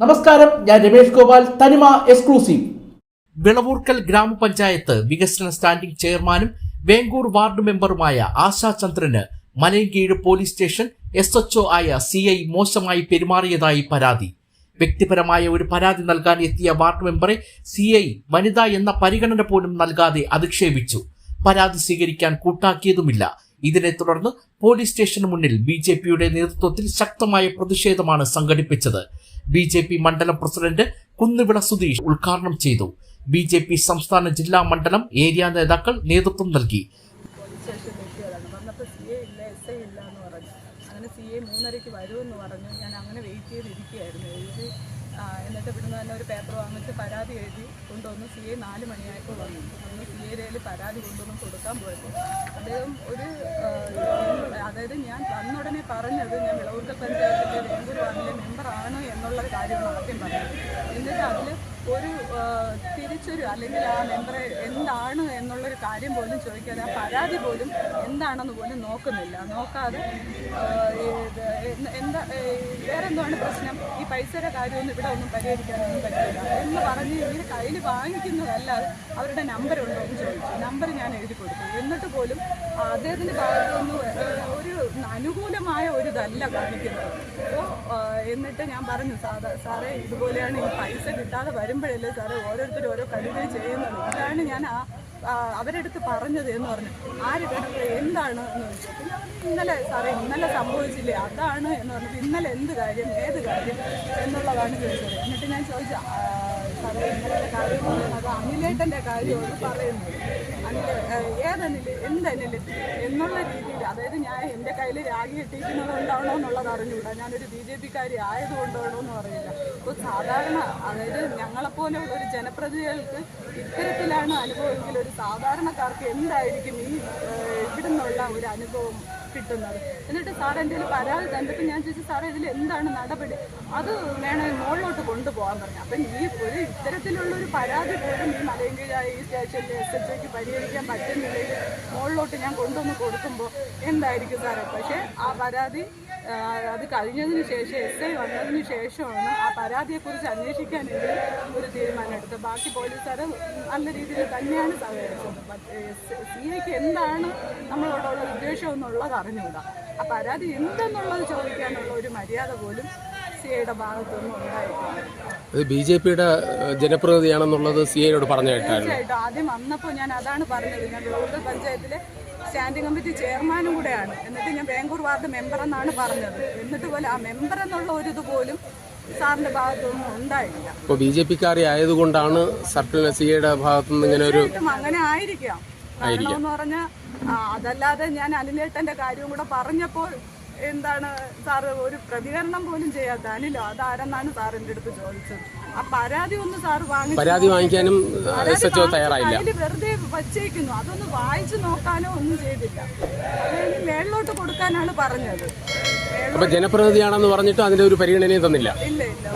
നമസ്കാരം ഞാൻ രമേഷ് ഗോപാൽ തനിമ എക്സ്ക്ലൂസീവ് വിളവൂർക്കൽ ഗ്രാമപഞ്ചായത്ത് വികസന സ്റ്റാൻഡിംഗ് ചെയർമാനും വേങ്കൂർ വാർഡ് മെമ്പറുമായ ആശാ ചന്ദ്രന് Malayinkeezh police station S HO ആയ സി ഐ മോശമായി പെരുമാറിയതായി പരാതി. വ്യക്തിപരമായ ഒരു പരാതി നൽകാൻ എത്തിയ വാർഡ് മെമ്പറെ സി ഐ വനിത എന്ന പരിഗണന പോലും നൽകാതെ അധിക്ഷേപിച്ചു. പരാതി സ്വീകരിക്കാൻ കൂട്ടാക്കിയതുമില്ല. ഇതിനെ തുടർന്ന് പോലീസ് സ്റ്റേഷന് മുന്നിൽ ബി ജെ പിയുടെ നേതൃത്വത്തിൽ ശക്തമായ പ്രതിഷേധമാണ് സംഘടിപ്പിച്ചത്. ബി ജെ പി മണ്ഡലം പ്രസിഡന്റ് കുന്നുവിള സുധീഷ് ഉദ്ഘാടനം ചെയ്തു. ബി ജെ പി സംസ്ഥാന ജില്ലാ മണ്ഡലം ഏരിയ നേതാക്കൾ നേതൃത്വം നൽകി. അങ്ങനെ സി എ മൂന്നരയ്ക്ക് വരുമെന്ന് പറഞ്ഞു. ഞാൻ അങ്ങനെ വെയിറ്റ് ചെയ്തിരിക്കുകയായിരുന്നു. എന്നിട്ട് ഇവിടുന്ന് തന്നെ ഒരു പേപ്പർ വാങ്ങിച്ച് പരാതി എഴുതി കൊണ്ടുവന്ന് സി എ നാല് മണിയായപ്പോൾ വന്നു. അന്ന് സി എ രേൽ പരാതി കൊണ്ടുവന്ന് കൊടുക്കാൻ പോയപ്പോൾ അദ്ദേഹം ഒരു അതായത് ഞാൻ വന്നുടനെ പറഞ്ഞത് ഞാൻ വിളവൂർക്കൽ പഞ്ചായത്തിന്റെ വേമ്പൂർ വാർഡിലെ മെമ്പറാണ് എന്നുള്ള കാര്യം മാത്രം പറഞ്ഞത് എന്നിട്ട് അതിൽ ഒരു തിരിച്ചൊരു അല്ലെങ്കിൽ ആ മെമ്പറെ എന്താണ് എന്നുള്ളൊരു കാര്യം പോലും ചോദിക്കാതെ ആ പരാതി പോലും എന്താണെന്ന് പോലും നോക്കുന്നില്ല. നോക്കാതെ ആ, ഇത് എന്ത് എന്താ ഏ, വേറെന്താണ് പ്രശ്നം? ഈ പൈസയുടെ കാര്യമൊന്നും ഇവിടെ ഒന്നും പരിഹരിക്കാനൊന്നും പറ്റില്ല. എന്ന് പറഞ്ഞ് ഇങ്ങനെ കയ്യിൽ വാങ്ങിക്കുന്നതല്ലാതെ അവരുടെ നമ്പർ ഉണ്ടോ എന്ന് ചോദിച്ചു. നമ്പർ ഞാൻ എഴുതി കൊടുത്തു. എന്നിട്ട് പോലും അദ്ദേഹത്തിന്റെ ഭാഗത്തുനിന്ന് ഒരു അനുകൂലമായ ഒരു ഇതല്ല കാണിക്കുന്നത് അപ്പോൾ എന്നിട്ട് ഞാൻ പറഞ്ഞു സാധാ സാറേ ഇതുപോലെയാണ് ഈ പൈസ കിട്ടാതെ വരുമ്പോഴല്ലേ സാറേ ഓരോരുത്തരും ഓരോ കഴിവുകൾ ചെയ്യുന്നത്? ഇതാണ് ഞാൻ ആ, അവരെടുത്ത് പറഞ്ഞത് എന്ന് പറഞ്ഞു. ആര് കേട്ടത്? എന്താണ് എന്ന് ചോദിച്ചു. പറഞ്ഞു, ഇന്നലെ സാറേ ഇന്നലെ സംഭവിച്ചില്ലേ? അതാണ് എന്ന് പറഞ്ഞപ്പോൾ ഇന്നലെ എന്ത് കാര്യം ഏത് കാര്യം എന്നുള്ളതാണ് ചോദിച്ചത്. എന്നിട്ട് ഞാൻ ചോദിച്ചു "ആ, സാറേ ഇന്നലത്തെ കാര്യം എന്ന് അനിലേട്ടന്റെ കാര്യമാണ് പറയുന്നത്. ഏതനിൽ എന്തനിൽ എന്നുള്ള രീതിയിൽ അതായത് ഞാൻ എന്റെ കയ്യിൽ രാഗി കിട്ടിയിരിക്കുന്നത് കൊണ്ടാണോ എന്നുള്ളത് അറിഞ്ഞുകൂടാ. ഞാനൊരു ബി ജെ പിക്കാരി ആയതുകൊണ്ടാണോ എന്ന് അറിയില്ല. അപ്പോൾ സാധാരണ അതായത് ഞങ്ങളെപ്പോലെയുള്ള ഒരു ജനപ്രതിനിധികൾക്ക് ഇത്തരത്തിലാണ് അനുഭവമെങ്കിൽ ഒരു സാധാരണക്കാർക്ക് എന്തായിരിക്കും ഈ ഇവിടുന്നുള്ള ഒരു അനുഭവം? കിട്ടുന്നത്. എന്നിട്ട് സാർ എന്റെ പരാതി തന്നിട്ട് ഞാൻ ചോദിച്ചു സാറേ ഇതിൽ എന്താണ് നടപടി? അത് വേണമെങ്കിൽ മുകളിലോട്ട് കൊണ്ടുപോകാൻ പറഞ്ഞു. അപ്പം ഈ ഒരു ഇത്തരത്തിലുള്ള ഒരു പരാതി പോലും ഈ മലയങ്കീഴായ ഈ സ്റ്റേഷനിൽ എസ് എച്ച് ഐക്ക് പരിഹരിക്കാൻ പറ്റുന്നില്ലെങ്കിൽ മുകളിലോട്ട് ഞാൻ കൊണ്ടുവന്ന് കൊടുക്കുമ്പോൾ എന്തായിരിക്കും സാറേ? പക്ഷേ ആ പരാതി അത് കഴിഞ്ഞതിന് ശേഷം എസ് ഐ വന്നതിന് ശേഷമാണ് ആ പരാതിയെക്കുറിച്ച് അന്വേഷിക്കാനെങ്കിൽ ഒരു തീരുമാനം എടുത്തത്. ബാക്കി പോലീസുകാർ നല്ല രീതിയിൽ തന്നെയാണ് സഹകരിച്ചത്. സി ഐക്ക് എന്താണ് നമ്മളോടുള്ള ഉദ്ദേശം എന്നുള്ളത് അറിഞ്ഞുകൂടാ. ആ പരാതി എന്തെന്നുള്ളത് ചോദിക്കാനുള്ള ഒരു മര്യാദ പോലും സി ഐയുടെ ഇത് ബി ജെ പിയുടെ ജനപ്രതിനിധിയാണെന്നുള്ളത് സി ഐയോട് പറഞ്ഞു കേട്ടായിരുന്നു. തീർച്ചയായിട്ടും. ആദ്യം വന്നപ്പോൾ ഞാൻ അതാണ് പറഞ്ഞത്. ഞാൻ ബ്ലോക്ക് പഞ്ചായത്തിലെ സ്റ്റാൻഡിംഗ് കമ്മിറ്റി ചെയർമാനും കൂടെയാണ്. എന്നിട്ട് ഞാൻ ബാംഗ്ലൂർ വാർഡ് മെമ്പർ എന്നാണ് പറഞ്ഞത്. എന്നിട്ട് പോലെ ആ മെമ്പർ എന്നുള്ള ഒരു ഇത് പോലും സാറിന്റെ ഭാഗത്തൊന്നും ഉണ്ടായില്ല ഇപ്പോൾ ബി ജെ പിക്കാരി ആയതുകൊണ്ടാണ് സർക്കിളിന് സി ഐയുടെ ഭാഗത്തുനിന്ന് ഇങ്ങനെ ഒരു തീർച്ചയായിട്ടും അങ്ങനെ ആയിരിക്കാം. പറഞ്ഞ പറഞ്ഞാൽ അതല്ലാതെ ഞാൻ അനിലേട്ടന്റെ കാര്യവും കൂടെ പറഞ്ഞപ്പോൾ എന്താണ് സാറ് ഒരു പ്രതികരണം പോലും ചെയ്യാത്ത അനിലോ അതാരെന്നാണ് സാർ എന്റെ അടുത്ത് ചോദിച്ചത്? ആ പരാതി ഒന്ന് സാറ് വാങ്ങിച്ചു പരാതി വാങ്ങിക്കാനും തയ്യാറായില്ല. വെറുതെ വച്ചേക്കുന്നു. അതൊന്ന് വായിച്ചു നോക്കാനോ ഒന്നും ചെയ്തില്ല. അത് മേളിലോട്ട് കൊടുക്കാനാണ് പറഞ്ഞത്. അപ്പൊ ജനപ്രതിനിധിയാണെന്ന് പറഞ്ഞിട്ട് അതിന്റെ ഒരു പരിഗണനയും തന്നില്ല. ഇല്ല ഇല്ല